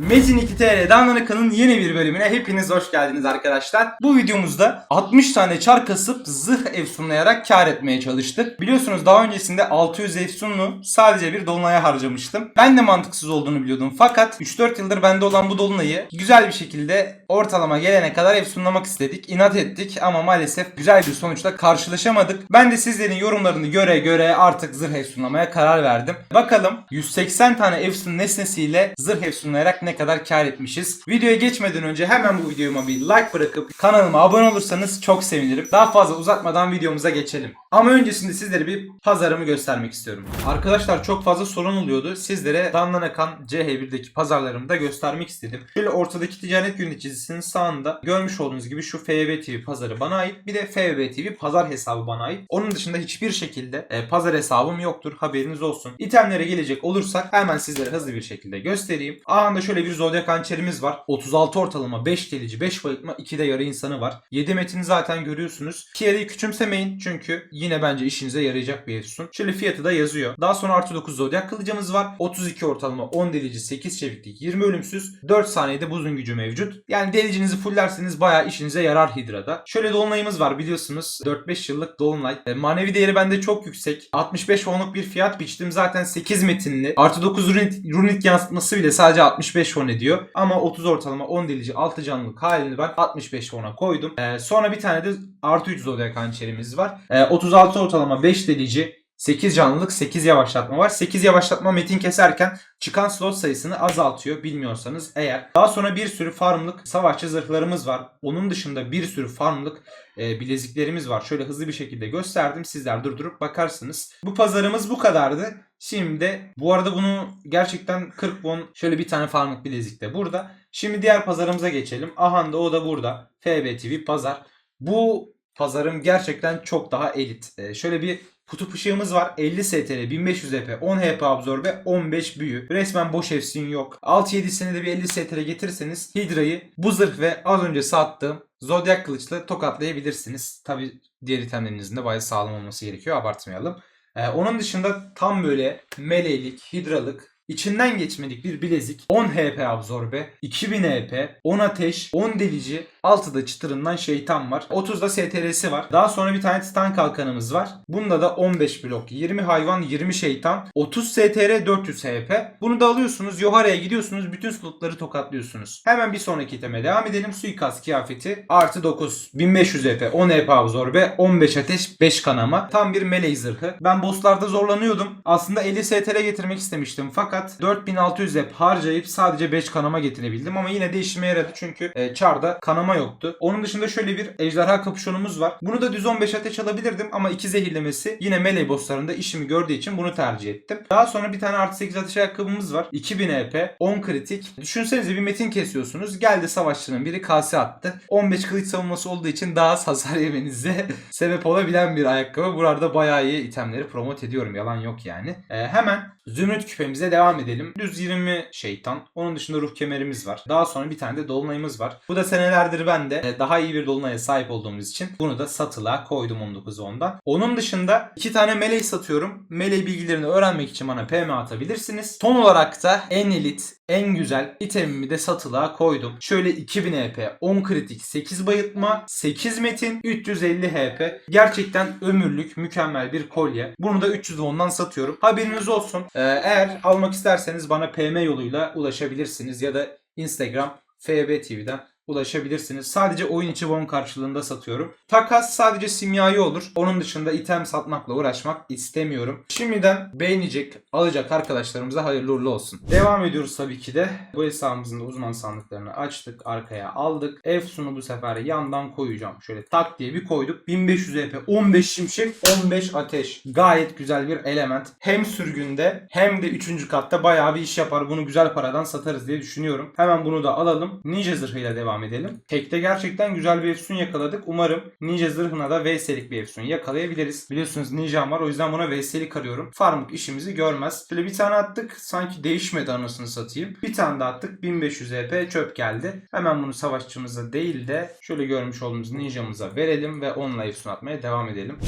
Metin 2 TL Danlanıka'nın yeni bir bölümüne hepiniz hoş geldiniz arkadaşlar. Bu videomuzda 60 tane çar kasıp zırh efsunlayarak kar etmeye çalıştık. Biliyorsunuz daha öncesinde 600 efsunlu sadece bir dolunaya harcamıştım. Ben de mantıksız olduğunu biliyordum fakat 3-4 yıldır bende olan bu dolunayı güzel bir şekilde ortalama gelene kadar efsunlamak istedik. İnat ettik ama maalesef güzel bir sonuçla karşılaşamadık. Ben de sizlerin yorumlarını göre göre artık zırh efsunlamaya karar verdim. Bakalım 180 tane efsun nesnesiyle zırh efsunlayarak ne kadar kar etmişiz. Videoya geçmeden önce hemen bu videoma bir like bırakıp kanalıma abone olursanız çok sevinirim. Daha fazla uzatmadan videomuza geçelim. Ama öncesinde sizlere bir pazarımı göstermek istiyorum. Arkadaşlar çok fazla sorun oluyordu. Sizlere Danlanakan CH1'deki pazarlarımı da göstermek istedim. Şöyle ortadaki ticaret yöneticisinin sağında görmüş olduğunuz gibi şu FB TV pazarı bana ait. Bir de FB TV pazar hesabı bana ait. Onun dışında hiçbir şekilde e, pazar hesabım yoktur. Haberiniz olsun. İtemlere gelecek olursak hemen sizlere hızlı bir şekilde göstereyim. Anında şöyle bir zodyak hançerimiz var. 36 ortalama 5 delici 5 bayıltma 2 de yarı insanı var. 7 metini zaten görüyorsunuz. Kiyarıyı küçümsemeyin çünkü yine bence işinize yarayacak bir efsun. Şöyle fiyatı da yazıyor. Daha sonra artı 9 zodyak kılıcımız var. 32 ortalama 10 delici 8 çeviklik 20 ölümsüz. 4 saniyede buzun gücü mevcut. Yani delicinizi fullerseniz bayağı işinize yarar Hidra'da. Şöyle dolunayımız var biliyorsunuz. 4-5 yıllık dolunay. E, manevi değeri bende çok yüksek. 65 wonluk bir fiyat biçtim. Zaten 8 metinli. Artı 9 runik, runik yansıtması bile sadece 65 won ediyor. Ama 30 ortalama 10 delici 6 canlılık halini ben 65 won'a koydum. E, sonra bir tane de artı 3 zodyak hançerimiz var. E, 36 ortalama 5 delici 8 canlılık 8 yavaşlatma var. 8 yavaşlatma metin keserken çıkan slot sayısını azaltıyor bilmiyorsanız eğer. Daha sonra bir sürü farmlık savaşçı zırhlarımız var. Onun dışında bir sürü farmlık e, bileziklerimiz var. Şöyle hızlı bir şekilde gösterdim. Sizler durdurup bakarsınız. Bu pazarımız bu kadardı. Şimdi bu arada bunu gerçekten 40 won şöyle bir tane farmlık bilezik de burada. Şimdi diğer pazarımıza geçelim. Ahanda o da burada. FB TV pazar. Bu pazarım gerçekten çok daha elit. E, şöyle bir Kutup ışığımız var. 50 STR, 1500 EP, 10 HP absorbe, 15 büyü. Resmen boş efsin yok. 6-7 senede bir 50 STR getirirseniz Hydra'yı bu zırh ve az önce sattığım Zodiac kılıçla tokatlayabilirsiniz. Tabi diğer itemlerinizin de bayağı sağlam olması gerekiyor. Abartmayalım. Ee, onun dışında tam böyle meleğlik, hidralık, İçinden geçmedik bir bilezik, 10 HP absorbe, 2000 HP, 10 ateş, 10 delici, 6'da çıtırından şeytan var. 30'da STR'si var. Daha sonra bir tane titan kalkanımız var. Bunda da 15 blok, 20 hayvan, 20 şeytan, 30 STR, 400 HP. Bunu da alıyorsunuz, Yohara'ya gidiyorsunuz, bütün slotları tokatlıyorsunuz. Hemen bir sonraki iteme devam edelim. Suikast kıyafeti artı 9, 1500 HP, 10 HP absorbe, 15 ateş, 5 kanama. Tam bir melee zırhı. Ben bosslarda zorlanıyordum. Aslında 50 STR getirmek istemiştim fakat 4600 hep harcayıp sadece 5 kanama getirebildim ama yine de işime yaradı çünkü e, çarda kanama yoktu. Onun dışında şöyle bir ejderha kapüşonumuz var. Bunu da düz 15 ateş alabilirdim ama 2 zehirlemesi yine melee bosslarında işimi gördüğü için bunu tercih ettim. Daha sonra bir tane artı 8 ateş ayakkabımız var. 2000 EP, 10 kritik. Düşünsenize bir metin kesiyorsunuz. Geldi savaşçının biri kase attı. 15 kılıç savunması olduğu için daha az hasar yemenize sebep olabilen bir ayakkabı. Burada bayağı iyi itemleri promote ediyorum. Yalan yok yani. E, hemen Zümrüt küpemize devam edelim. Düz 20 şeytan. Onun dışında ruh kemerimiz var. Daha sonra bir tane de dolunayımız var. Bu da senelerdir ben de e, daha iyi bir dolunaya sahip olduğumuz için bunu da satılığa koydum 19 ondan. Onun dışında iki tane meleği satıyorum. Meleği bilgilerini öğrenmek için bana PM atabilirsiniz. Son olarak da en elit, en güzel itemimi de satılığa koydum. Şöyle 2000 HP, 10 kritik, 8 bayıltma, 8 metin, 350 HP. Gerçekten ömürlük, mükemmel bir kolye. Bunu da 300 ondan satıyorum. Haberiniz olsun. Ee, eğer almak isterseniz bana PM yoluyla ulaşabilirsiniz ya da Instagram FB TV'den ulaşabilirsiniz. Sadece oyun içi won karşılığında satıyorum. Takas sadece simyayı olur. Onun dışında item satmakla uğraşmak istemiyorum. Şimdiden beğenecek, alacak arkadaşlarımıza hayırlı uğurlu olsun. Devam ediyoruz tabii ki de. Bu hesabımızın da uzman sandıklarını açtık. Arkaya aldık. Efsun'u bu sefer yandan koyacağım. Şöyle tak diye bir koyduk. 1500 EP, 15 şimşek, 15 ateş. Gayet güzel bir element. Hem sürgünde hem de 3. katta bayağı bir iş yapar. Bunu güzel paradan satarız diye düşünüyorum. Hemen bunu da alalım. Ninja zırhıyla devam edelim. Tekte gerçekten güzel bir efsun yakaladık. Umarım Ninja zırhına da VS'lik bir efsun yakalayabiliriz. Biliyorsunuz Ninja'm var o yüzden buna VS'lik arıyorum. Farmlık işimizi görmez. Şöyle bir tane attık. Sanki değişmedi anasını satayım. Bir tane daha attık. 1500 EP çöp geldi. Hemen bunu savaşçımıza değil de şöyle görmüş olduğumuz Ninja'mıza verelim ve onunla efsun atmaya devam edelim.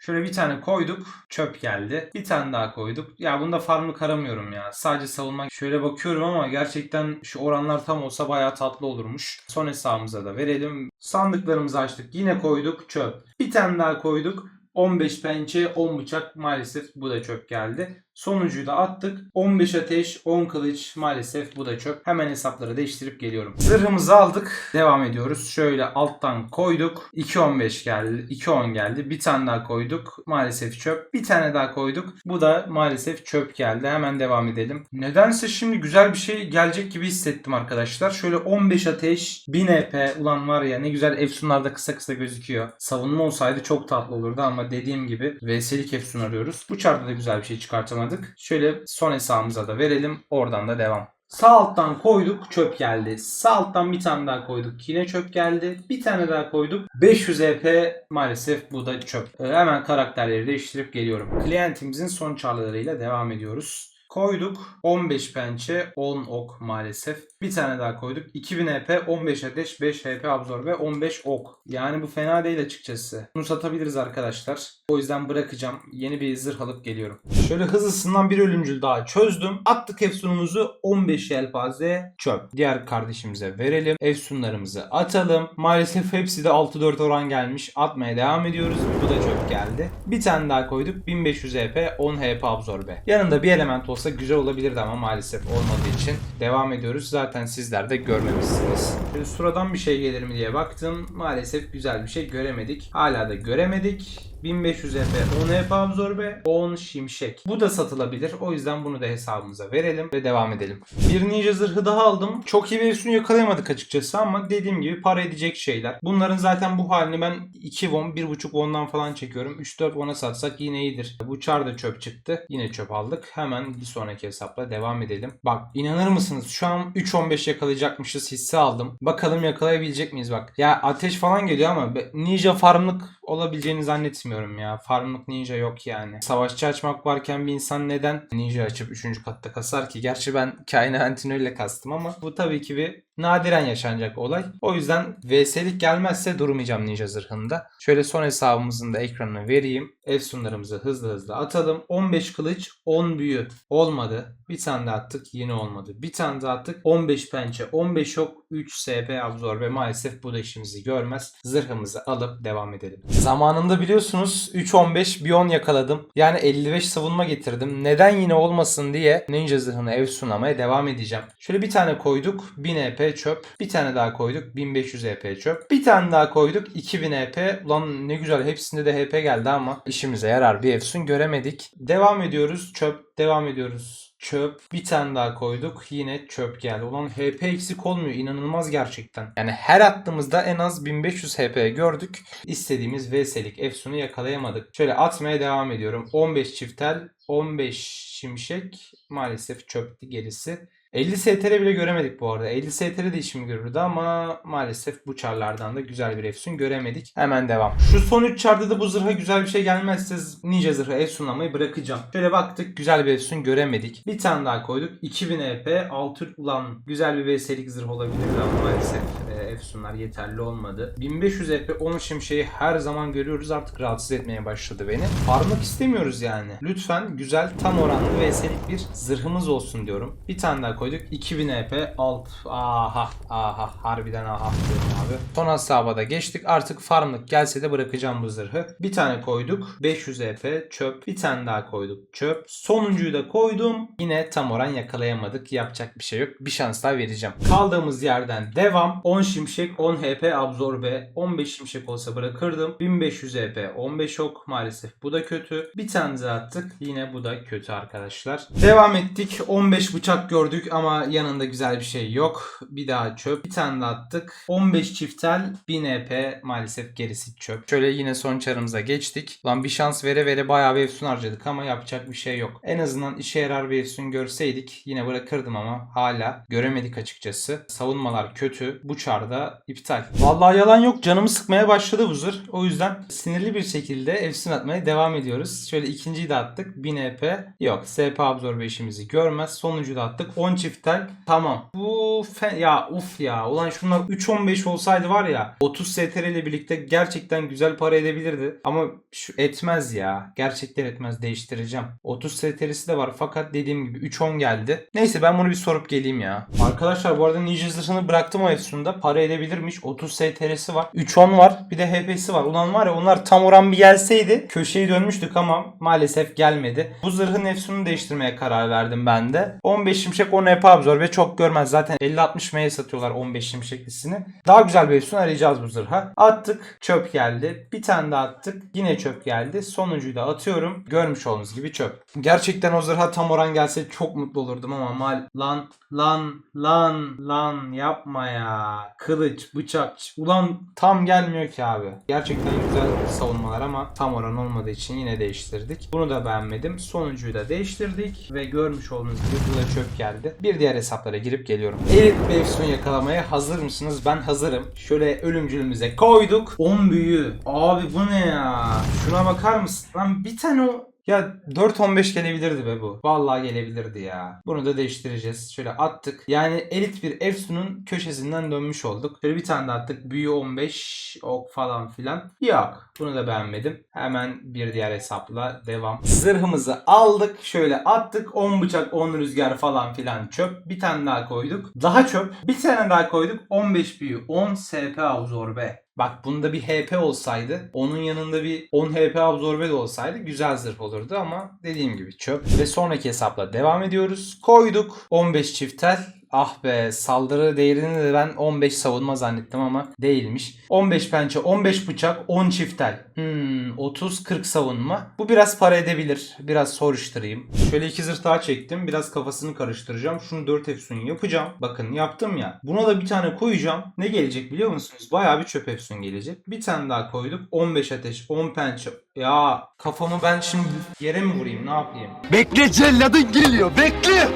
Şöyle bir tane koyduk. Çöp geldi. Bir tane daha koyduk. Ya bunda farmlık aramıyorum ya. Sadece savunma. Şöyle bakıyorum ama gerçekten şu oranlar tam olsa bayağı tatlı olurmuş. Son hesabımıza da verelim. Sandıklarımızı açtık. Yine koyduk. Çöp. Bir tane daha koyduk. 15 pençe, 10 bıçak maalesef bu da çöp geldi. Sonuncuyu da attık. 15 ateş, 10 kılıç maalesef bu da çöp. Hemen hesapları değiştirip geliyorum. Zırhımızı aldık. Devam ediyoruz. Şöyle alttan koyduk. 2.15 geldi. 2.10 geldi. Bir tane daha koyduk. Maalesef çöp. Bir tane daha koyduk. Bu da maalesef çöp geldi. Hemen devam edelim. Nedense şimdi güzel bir şey gelecek gibi hissettim arkadaşlar. Şöyle 15 ateş, 1000 EP. Ulan var ya ne güzel Efsunlarda kısa kısa gözüküyor. Savunma olsaydı çok tatlı olurdu ama dediğim gibi VS'lik Efsun arıyoruz. Bu çarpta da güzel bir şey çıkartamadık. Şöyle son hesabımıza da verelim. Oradan da devam. Sağ alttan koyduk çöp geldi. Sağ alttan bir tane daha koyduk yine çöp geldi. Bir tane daha koyduk. 500 EP maalesef bu da çöp. Ee, hemen karakterleri değiştirip geliyorum. Klientimizin son çarlarıyla devam ediyoruz. Koyduk 15 pençe 10 ok maalesef. Bir tane daha koyduk. 2000 EP 15 ateş 5 HP absorbe 15 ok. Yani bu fena değil açıkçası. Bunu satabiliriz arkadaşlar. O yüzden bırakacağım. Yeni bir zırh alıp geliyorum. Şöyle hızlısından bir ölümcül daha çözdüm. Attık efsunumuzu 15 yelpaze çöp. Diğer kardeşimize verelim. Efsunlarımızı atalım. Maalesef hepsi de 6-4 oran gelmiş. Atmaya devam ediyoruz. Bu da çöp geldi. Bir tane daha koyduk. 1500 EP 10 HP absorbe. Yanında bir element olsa güzel olabilirdi ama maalesef olmadığı için devam ediyoruz. Zaten sizler de görmemişsiniz. Şöyle sıradan bir şey gelir mi diye baktım. Maalesef güzel bir şey göremedik. Hala da göremedik. 1500 EP 10 EP absorbe 10 şimşek. Bu da satılabilir. O yüzden bunu da hesabımıza verelim ve devam edelim. Bir ninja zırhı daha aldım. Çok iyi bir üstünü yakalayamadık açıkçası ama dediğim gibi para edecek şeyler. Bunların zaten bu halini ben 2 won 1.5 won'dan falan çekiyorum. 3-4 won'a satsak yine iyidir. Bu çar da çöp çıktı. Yine çöp aldık. Hemen bir sonraki hesapla devam edelim. Bak inanır mısınız? Şu an 3.15 yakalayacakmışız hissi aldım. Bakalım yakalayabilecek miyiz bak. Ya ateş falan geliyor ama ninja farmlık olabileceğini zannetmiyorum ya. Farmlık ninja yok yani. Savaşçı açmak varken bir insan neden ninja açıp 3. katta kasar ki? Gerçi ben kainatını öyle kastım ama bu tabii ki bir nadiren yaşanacak olay. O yüzden VS'lik gelmezse durmayacağım ninja zırhında. Şöyle son hesabımızın da ekranını vereyim. Efsunlarımızı hızlı hızlı atalım. 15 kılıç 10 büyü olmadı. Bir tane daha attık yine olmadı. Bir tane daha attık 15 pençe 15 ok 3 SP absorbe maalesef bu da işimizi görmez. Zırhımızı alıp devam edelim. Zamanında biliyorsunuz 3-15 bir 10 yakaladım. Yani 55 savunma getirdim. Neden yine olmasın diye ninja zırhını ev sunamaya devam edeceğim. Şöyle bir tane koyduk 1000 EP çöp. Bir tane daha koyduk 1500 EP çöp. Bir tane daha koyduk 2000 EP. Ulan ne güzel hepsinde de HP geldi ama işimize yarar bir efsun göremedik. Devam ediyoruz çöp. Devam ediyoruz. Çöp. Bir tane daha koyduk. Yine çöp geldi. Ulan HP eksik olmuyor. İnanılmaz gerçekten. Yani her attığımızda en az 1500 HP gördük. İstediğimiz VS'lik Efsun'u yakalayamadık. Şöyle atmaya devam ediyorum. 15 çiftel, 15 şimşek. Maalesef çöptü gerisi. 50 STR bile göremedik bu arada. 50 STR de işimi görürdü ama maalesef bu çarlardan da güzel bir Efsun göremedik. Hemen devam. Şu son 3 çarda da bu zırha güzel bir şey gelmezse Ninja zırhı Efsunlamayı bırakacağım. Şöyle baktık güzel bir Efsun göremedik. Bir tane daha koyduk. 2000 EP 6 ulan güzel bir VS'lik zırh olabilirdi ama maalesef Efsunlar yeterli olmadı. 1500 EP 10 şimşeği her zaman görüyoruz artık rahatsız etmeye başladı beni. Farmak istemiyoruz yani. Lütfen güzel tam oranlı VS'lik bir zırhımız olsun diyorum. Bir tane daha koyduk. 2000 EP alt. Aha aha harbiden aha diyorum abi. Son hesaba da geçtik. Artık farmlık gelse de bırakacağım bu zırhı. Bir tane koyduk. 500 EP çöp. Bir tane daha koyduk. Çöp. Sonuncuyu da koydum. Yine tam oran yakalayamadık. Yapacak bir şey yok. Bir şans daha vereceğim. Kaldığımız yerden devam. 10 şimşek 10 HP absorbe. 15 şimşek olsa bırakırdım. 1500 EP 15 ok. Maalesef bu da kötü. Bir tane daha attık. Yine bu da kötü arkadaşlar. Devam ettik. 15 bıçak gördük ama yanında güzel bir şey yok. Bir daha çöp. Bir tane daha attık. 15 çiftel 1000 EP maalesef gerisi çöp. Şöyle yine son çarımıza geçtik. Lan bir şans vere vere bayağı bir efsun harcadık ama yapacak bir şey yok. En azından işe yarar bir efsun görseydik yine bırakırdım ama hala göremedik açıkçası. Savunmalar kötü. Bu çarda iptal. Vallahi yalan yok. Canımı sıkmaya başladı bu zırh. O yüzden sinirli bir şekilde efsun atmaya devam ediyoruz. Şöyle ikinciyi de attık. 1000 EP. Yok. SP absorbe işimizi görmez. Sonuncuyu da attık. 10 çiftel. Tamam. Bu fe- ya uf ya. Ulan şunlar 3.15 olsaydı var ya 30 STR ile birlikte gerçekten güzel para edebilirdi. Ama şu etmez ya. Gerçekten etmez. Değiştireceğim. 30 STR'si de var fakat dediğim gibi 3.10 geldi. Neyse ben bunu bir sorup geleyim ya. Arkadaşlar bu arada Ninja bıraktım o Efsun'da. Para edebilirmiş. 30 STR'si var. 3.10 var. Bir de HP'si var. Ulan var ya onlar tam oran bir gelseydi köşeyi dönmüştük ama maalesef gelmedi. Bu zırhın Efsun'unu değiştirmeye karar verdim ben de. 15 şimşek 10 HP absorbe çok görmez. Zaten 50-60 M'ye satıyorlar 15 şimşeklisini. Daha güzel bir Efsun arayacağız bu zırha. Attık. Çöp geldi. Bir tane daha attık. Yine çöp geldi. Sonuncuyu da atıyorum. Görmüş olduğunuz gibi çöp. Gerçekten o zırha tam oran gelse çok mutlu olurdum ama mal lan lan lan lan yapma ya. Kılıç, bıçak. Ulan tam gelmiyor ki abi. Gerçekten güzel savunmalar ama tam oran olmadığı için yine değiştirdik. Bunu da beğenmedim. Sonuncuyu da değiştirdik ve görmüş olduğunuz gibi bu da çöp geldi. Bir diğer hesaplara girip geliyorum. Elit bir efsun yakalamaya hazır mısınız? Ben hazırım. Şöyle ölümcülümüze koyduk. 10 büyü. Abi bu ne ya? Şuna bakar mısın? Lan bir tane o ya 4-15 gelebilirdi be bu. Vallahi gelebilirdi ya. Bunu da değiştireceğiz. Şöyle attık. Yani elit bir Efsun'un köşesinden dönmüş olduk. Şöyle bir tane daha attık. Büyü 15 ok falan filan. Yok. Bunu da beğenmedim. Hemen bir diğer hesapla devam. Zırhımızı aldık. Şöyle attık. 10 bıçak 10 rüzgar falan filan çöp. Bir tane daha koyduk. Daha çöp. Bir tane daha koyduk. 15 büyü 10 SP absorbe. Bak bunda bir HP olsaydı, onun yanında bir 10 HP absorbe de olsaydı güzel zırh olurdu ama dediğim gibi çöp. Ve sonraki hesapla devam ediyoruz. Koyduk 15 çiftel. Ah be saldırı değerini de ben 15 savunma zannettim ama değilmiş. 15 pençe, 15 bıçak, 10 çiftel. Hmm, 30-40 savunma. Bu biraz para edebilir. Biraz soruşturayım. Şöyle iki zırh çektim. Biraz kafasını karıştıracağım. Şunu 4 efsun yapacağım. Bakın yaptım ya. Buna da bir tane koyacağım. Ne gelecek biliyor musunuz? Bayağı bir çöp efsun gelecek. Bir tane daha koyduk. 15 ateş, 10 pençe. Ya kafamı ben şimdi yere mi vurayım? Ne yapayım? Bekle celladın geliyor bekle.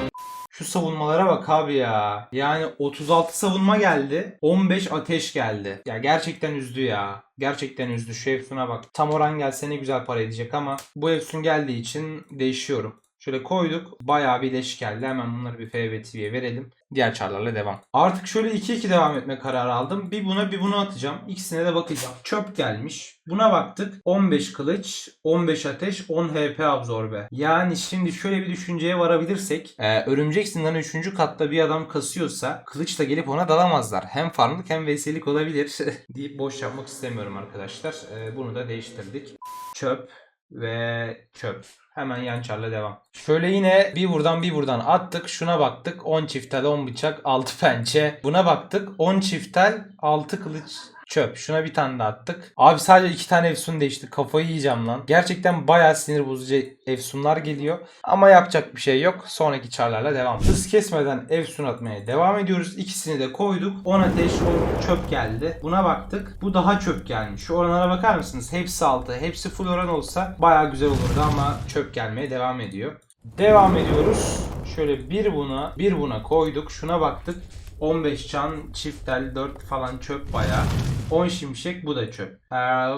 Şu savunmalara bak abi ya. Yani 36 savunma geldi. 15 ateş geldi. Ya gerçekten üzdü ya. Gerçekten üzdü. Şu Efsun'a bak. Tam oran gelse ne güzel para edecek ama bu Efsun geldiği için değişiyorum. Şöyle koyduk. Bayağı bir leş geldi. Hemen bunları bir FB TV'ye verelim. Diğer çarlarla devam. Artık şöyle 2-2 devam etme kararı aldım. Bir buna bir buna atacağım. İkisine de bakacağım. Çöp gelmiş. Buna baktık. 15 kılıç, 15 ateş, 10 HP absorbe. Yani şimdi şöyle bir düşünceye varabilirsek. E, örümcek zindanı 3. katta bir adam kasıyorsa kılıçla gelip ona dalamazlar. Hem farmlık hem vesilik olabilir deyip boş yapmak istemiyorum arkadaşlar. E, bunu da değiştirdik. Çöp ve çöp. Hemen yan çarla devam. Şöyle yine bir buradan bir buradan attık. Şuna baktık. 10 çiftel 10 bıçak 6 pençe. Buna baktık. 10 çiftel 6 kılıç çöp. Şuna bir tane daha attık. Abi sadece iki tane efsun değişti. Kafayı yiyeceğim lan. Gerçekten bayağı sinir bozucu efsunlar geliyor. Ama yapacak bir şey yok. Sonraki çarlarla devam. Hız kesmeden efsun atmaya devam ediyoruz. İkisini de koyduk. 10 ateş 10 çöp geldi. Buna baktık. Bu daha çöp gelmiş. Şu oranlara bakar mısınız? Hepsi 6. Hepsi full oran olsa bayağı güzel olurdu ama çöp gelmeye devam ediyor. Devam ediyoruz. Şöyle bir buna bir buna koyduk. Şuna baktık. 15 can, çiftel, 4 falan çöp bayağı. 10 şimşek bu da çöp. Ee,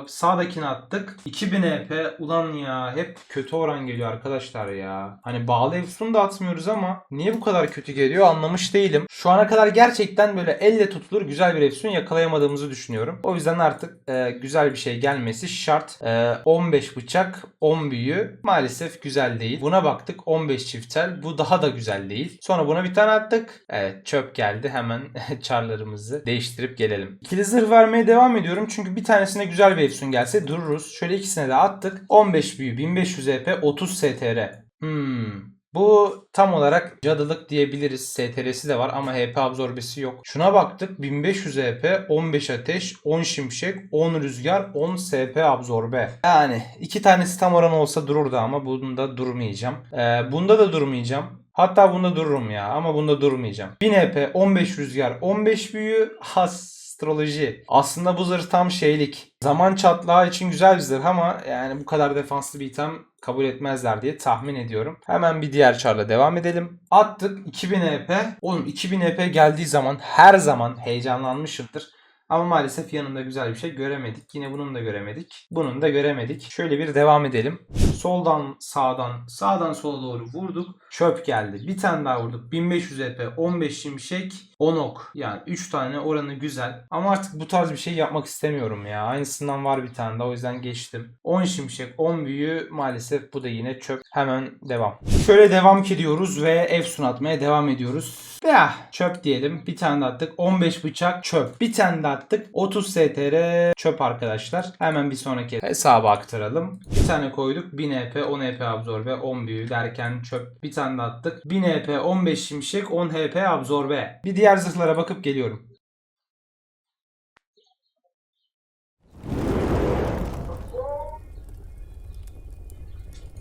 sağdakini attık. 2000 EP ulan ya hep kötü oran geliyor arkadaşlar ya. Hani bağlı efsun da atmıyoruz ama niye bu kadar kötü geliyor anlamış değilim. Şu ana kadar gerçekten böyle elle tutulur güzel bir efsun yakalayamadığımızı düşünüyorum. O yüzden artık e, güzel bir şey gelmesi şart. E, 15 bıçak 10 büyü maalesef güzel değil. Buna baktık 15 çiftel bu daha da güzel değil. Sonra buna bir tane attık. Evet çöp geldi hemen çarlarımızı değiştirip gelelim. İkili zırh vermeye devam ediyorum çünkü bir tanesine güzel bir efsun gelse dururuz. Şöyle ikisine de attık. 15 büyü 1500 EP 30 STR. Hmm. Bu tam olarak cadılık diyebiliriz. STR'si de var ama HP absorbesi yok. Şuna baktık. 1500 EP, 15 ateş, 10 şimşek, 10 rüzgar, 10 SP absorbe. Yani iki tanesi tam oran olsa dururdu ama bunda durmayacağım. Ee, bunda da durmayacağım. Hatta bunda dururum ya ama bunda durmayacağım. 1000 EP, 15 rüzgar, 15 büyü, astroloji. Aslında bu zırh tam şeylik. Zaman çatlağı için güzel bir zırh ama yani bu kadar defanslı bir item kabul etmezler diye tahmin ediyorum. Hemen bir diğer çarla devam edelim. Attık 2000 EP. Oğlum 2000 EP geldiği zaman her zaman heyecanlanmışımdır. Ama maalesef yanında güzel bir şey göremedik. Yine bunun da göremedik. Bunun da göremedik. Şöyle bir devam edelim. Soldan sağdan sağdan sola doğru vurduk. Çöp geldi. Bir tane daha vurduk. 1500 EP 15 şimşek 10 ok. Yani 3 tane oranı güzel. Ama artık bu tarz bir şey yapmak istemiyorum ya. Aynısından var bir tane daha o yüzden geçtim. 10 şimşek 10 büyü maalesef bu da yine çöp. Hemen devam. Şöyle devam ediyoruz ve Efsun atmaya devam ediyoruz. Ya çöp diyelim. Bir tane de attık. 15 bıçak çöp. Bir tane de attık. 30 STR çöp arkadaşlar. Hemen bir sonraki hesaba aktaralım. Bir tane koyduk. 1000 EP, 10 EP absorbe, 10 büyü derken çöp. Bir tane de attık. 1000 EP, 15 şimşek, 10 HP absorbe. Bir diğer zırhlara bakıp geliyorum.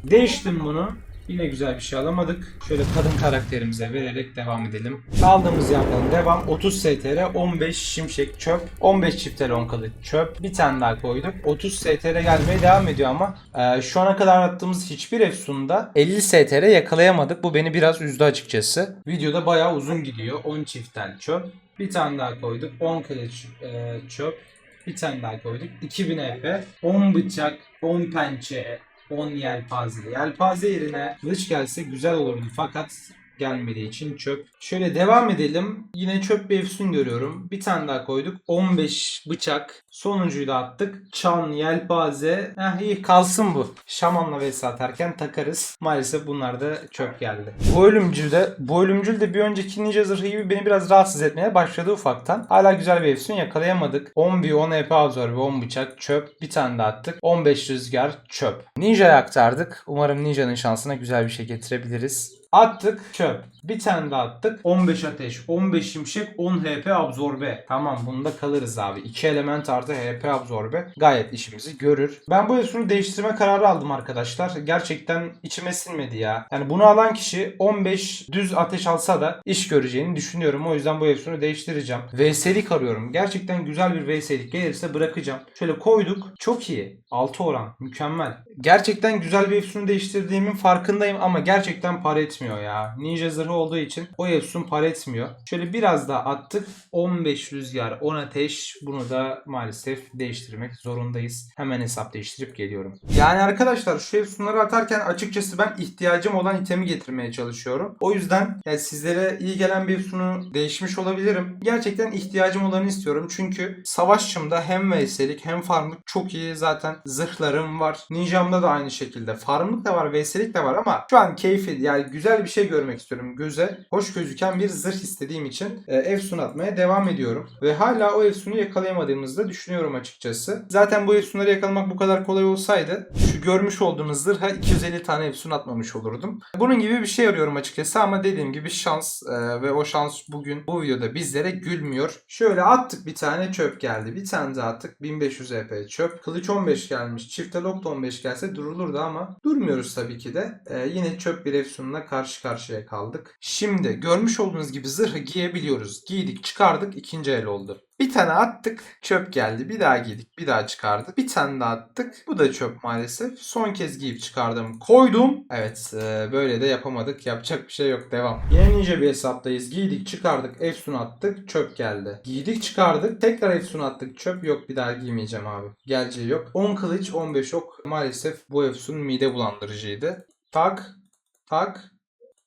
Değiştim bunu. Yine güzel bir şey alamadık. Şöyle kadın karakterimize vererek devam edelim. Kaldığımız yerden devam. 30 STR, 15 şimşek çöp, 15 çift elon kılıç çöp. Bir tane daha koyduk. 30 STR gelmeye devam ediyor ama e, şu ana kadar attığımız hiçbir efsunda 50 STR yakalayamadık. Bu beni biraz üzdü açıkçası. Videoda bayağı uzun gidiyor. 10 çiftel çöp. Bir tane daha koyduk. 10 kılıç e, çöp. Bir tane daha koyduk. 2000 EP. 10 bıçak, 10 pençe, 10 yelpaze. Yelpaze yerine kılıç gelse güzel olurdu fakat gelmediği için çöp. Şöyle devam edelim. Yine çöp bir efsun görüyorum. Bir tane daha koyduk. 15 bıçak. Sonuncuyu da attık. Çan, yelpaze. Heh iyi kalsın bu. Şamanla vs atarken takarız. Maalesef bunlar da çöp geldi. Bu ölümcül de, bu ölümcül de bir önceki ninja zırhı gibi beni biraz rahatsız etmeye başladı ufaktan. Hala güzel bir efsun yakalayamadık. 10 bir 10 EP absorbe 10 bıçak çöp. Bir tane daha attık. 15 rüzgar çöp. Ninja'ya aktardık. Umarım Ninja'nın şansına güzel bir şey getirebiliriz. Attık çöp. Bir tane daha attık. 15 ateş, 15 şimşek, 10 HP absorbe. Tamam bunda kalırız abi. 2 element artı HP absorbe gayet işimizi görür. Ben bu efsunu değiştirme kararı aldım arkadaşlar. Gerçekten içime sinmedi ya. Yani bunu alan kişi 15 düz ateş alsa da iş göreceğini düşünüyorum. O yüzden bu efsunu değiştireceğim. VS'lik arıyorum. Gerçekten güzel bir VS'lik gelirse bırakacağım. Şöyle koyduk. Çok iyi. 6 oran. Mükemmel. Gerçekten güzel bir efsunu değiştirdiğimin farkındayım ama gerçekten para etmiyor ya. Ninja zırhı olduğu için o efsun para etmiyor. Şöyle biraz daha attık. 15 rüzgar, 10 ateş. Bunu da maalesef değiştirmek zorundayız. Hemen hesap değiştirip geliyorum. Yani arkadaşlar şu efsunları atarken açıkçası ben ihtiyacım olan itemi getirmeye çalışıyorum. O yüzden yani sizlere iyi gelen bir efsunu değişmiş olabilirim. Gerçekten ihtiyacım olanı istiyorum. Çünkü savaşçımda hem VS'lik hem farmlık çok iyi zaten zırhlarım var. Ninjamda da aynı şekilde. Farmlık da var, VS'lik de var ama şu an keyfi yani güzel bir şey görmek istiyorum. Göze hoş gözüken bir zırh istediğim için e, efsun atmaya devam ediyorum. Ve hala o efsunu yakalayamadığımızı da düşünüyorum açıkçası. Zaten bu efsunları yakalamak bu kadar kolay olsaydı görmüş olduğunuz zırha 250 tane efsun atmamış olurdum. Bunun gibi bir şey arıyorum açıkçası ama dediğim gibi şans e, ve o şans bugün bu videoda bizlere gülmüyor. Şöyle attık bir tane çöp geldi. Bir tane daha attık. 1500 EP çöp. Kılıç 15 gelmiş. Çifte lok da 15 gelse durulurdu ama durmuyoruz tabii ki de. E, yine çöp bir efsunla karşı karşıya kaldık. Şimdi görmüş olduğunuz gibi zırhı giyebiliyoruz. Giydik çıkardık ikinci el oldu. Bir tane attık çöp geldi. Bir daha giydik bir daha çıkardık. Bir tane daha attık. Bu da çöp maalesef. Son kez giyip çıkardım. Koydum. Evet e, böyle de yapamadık. Yapacak bir şey yok. Devam. Yine bir hesaptayız. Giydik çıkardık. Efsun attık. Çöp geldi. Giydik çıkardık. Tekrar efsun attık. Çöp yok. Bir daha giymeyeceğim abi. Geleceği yok. 10 kılıç 15 ok. Maalesef bu efsun mide bulandırıcıydı. Tak. Tak.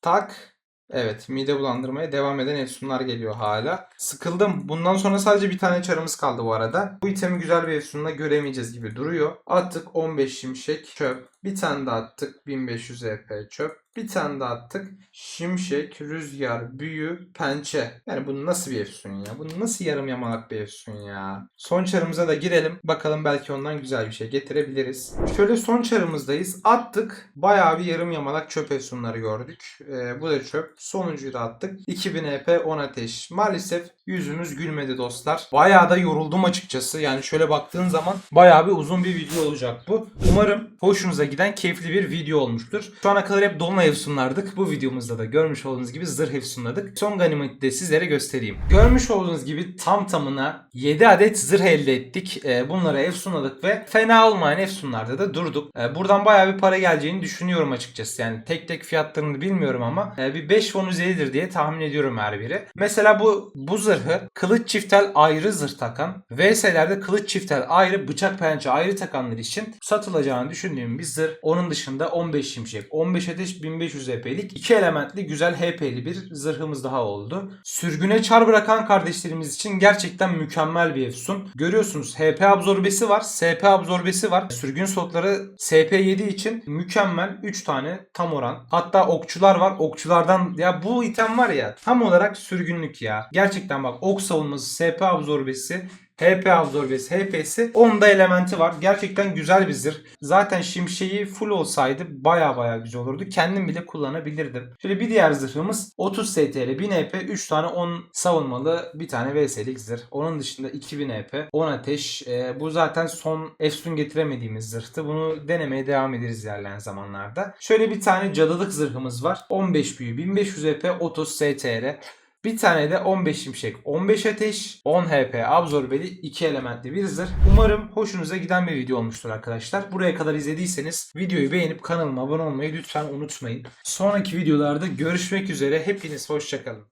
Tak. Evet mide bulandırmaya devam eden efsunlar geliyor hala. Sıkıldım. Bundan sonra sadece bir tane çarımız kaldı bu arada. Bu itemi güzel bir efsunla göremeyeceğiz gibi duruyor. Attık 15 şimşek çöp. Bir tane daha attık 1500 EP çöp. Bir tane daha attık. Şimşek, rüzgar, büyü, pençe. Yani bu nasıl bir efsun ya? Bu nasıl yarım yamalak bir efsun ya? Son çarımıza da girelim. Bakalım belki ondan güzel bir şey getirebiliriz. Şöyle son çarımızdayız. Attık. Bayağı bir yarım yamalak çöp efsunları gördük. Ee, bu da çöp. Sonuncuyu da attık. 2000 EP 10 ateş. Maalesef yüzümüz gülmedi dostlar. Bayağı da yoruldum açıkçası. Yani şöyle baktığın zaman bayağı bir uzun bir video olacak bu. Umarım hoşunuza giden keyifli bir video olmuştur. Şu ana kadar hep dolunay efsunlardık. Bu videomuzda da görmüş olduğunuz gibi zırh efsunladık. Son ganimeti de sizlere göstereyim. Görmüş olduğunuz gibi tam tamına 7 adet zırh elde ettik. Ee, bunlara efsunladık ve fena olmayan efsunlarda da durduk. Ee, buradan bayağı bir para geleceğini düşünüyorum açıkçası. Yani tek tek fiyatlarını bilmiyorum ama e, bir 5 fon üzeridir diye tahmin ediyorum her biri. Mesela bu bu zırh zırhı kılıç çiftel ayrı zırh takan, VS'lerde kılıç çiftel ayrı, bıçak pençe ayrı takanlar için satılacağını düşündüğüm bir zırh. Onun dışında 15 şimşek, 15 ateş 1500 HP'lik, 2 elementli güzel HP'li bir zırhımız daha oldu. Sürgüne çar bırakan kardeşlerimiz için gerçekten mükemmel bir efsun. Görüyorsunuz HP absorbesi var, SP absorbesi var. Sürgün slotları SP7 için mükemmel 3 tane tam oran. Hatta okçular var. Okçulardan ya bu item var ya tam olarak sürgünlük ya. Gerçekten bak ok savunması, SP absorbesi, HP absorbesi, HP'si. Onda elementi var. Gerçekten güzel bir zırh. Zaten şimşeği full olsaydı baya baya güzel olurdu. Kendim bile kullanabilirdim. Şöyle bir diğer zırhımız 30 STL 1000 HP 3 tane 10 savunmalı bir tane VS'lik zırh. Onun dışında 2000 HP 10 ateş. Ee, bu zaten son efsun getiremediğimiz zırhtı. Bunu denemeye devam ederiz ilerleyen zamanlarda. Şöyle bir tane cadılık zırhımız var. 15 büyü 1500 HP 30 STR. Bir tane de 15 şimşek, 15 ateş, 10 HP absorbeli 2 elementli bir zırh. Umarım hoşunuza giden bir video olmuştur arkadaşlar. Buraya kadar izlediyseniz videoyu beğenip kanalıma abone olmayı lütfen unutmayın. Sonraki videolarda görüşmek üzere. Hepiniz hoşçakalın.